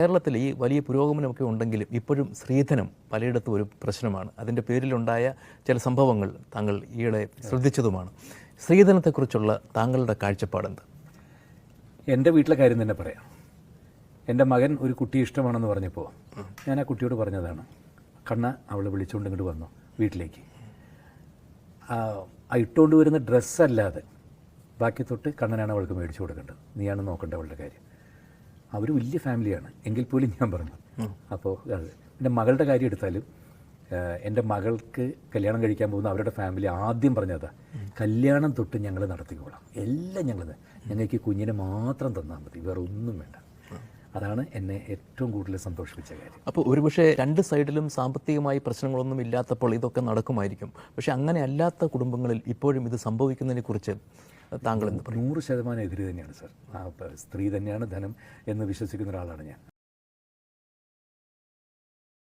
കേരളത്തിൽ ഈ വലിയ പുരോഗമനമൊക്കെ ഉണ്ടെങ്കിലും ഇപ്പോഴും സ്ത്രീധനം പലയിടത്തും ഒരു പ്രശ്നമാണ്. അതിന്റെ പേരിലുണ്ടായ ചില സംഭവങ്ങൾ താങ്കൾ ഈയിടെ ശ്രദ്ധിച്ചതുമാണ്. സ്ത്രീധനത്തെക്കുറിച്ചുള്ള താങ്കളുടെ കാഴ്ചപ്പാടെന്ത്? എന്റെ വീട്ടിലെ കാര്യം തന്നെ പറയാം. എന്റെ മകൻ ഒരു കുട്ടി ഇഷ്ടമാണെന്ന് പറഞ്ഞപ്പോൾ ഞാൻ ആ കുട്ടിയോട് പറഞ്ഞതാണ് കണ്ണ അവൾ വിളിച്ചുകൊണ്ട് ഇങ്ങോട്ട് വന്നു വീട്ടിലേക്ക്. ആ ഇട്ടുകൊണ്ട് വരുന്ന ഡ്രസ്സല്ലാതെ ബാക്കി തൊട്ട് കണ്ണനാണ് അവൾക്ക് മേടിച്ചു കൊടുക്കേണ്ടത്. നീയാണ് നോക്കേണ്ടത് അവളുടെ കാര്യം. അവർ വലിയ ഫാമിലിയാണ്. എങ്കിൽ പോലും ഞാൻ പറഞ്ഞു. അപ്പോൾ അത്. എന്റെ മകളുടെ കാര്യം എടുത്താലും എന്റെ മകൾക്ക് കല്യാണം കഴിക്കാൻ പോകുന്ന അവരുടെ ഫാമിലി ആദ്യം പറഞ്ഞതാ കല്യാണം തൊട്ട് ഞങ്ങൾ നടത്തിക്കോളാം. എല്ലാം ഞങ്ങൾ ഞങ്ങൾക്ക് കുഞ്ഞിനെ മാത്രം തന്നാൽ മതി. വേറെ ഒന്നും വേണ്ട. അതാണ് എന്നെ ഏറ്റവും കൂടുതൽ സന്തോഷിപ്പിച്ച കാര്യം. അപ്പോൾ ഒരുപക്ഷെ രണ്ട് സൈഡിലും സാമ്പത്തികമായി പ്രശ്നങ്ങളൊന്നും ഇല്ലാത്തപ്പോൾ ഇതൊക്കെ നടക്കുമായിരിക്കും. പക്ഷേ അങ്ങനെ അല്ലാത്ത കുടുംബങ്ങളിൽ ഇപ്പോഴും ഇത് സംഭവിക്കുന്നതിനെക്കുറിച്ച് താങ്കൾ പറയും. നൂറ് ശതമാനം എതിര് തന്നെയാണ് സാർ. സ്ത്രീ തന്നെയാണ് ധനം എന്ന് വിശ്വസിക്കുന്ന ഒരാളാണ് ഞാൻ.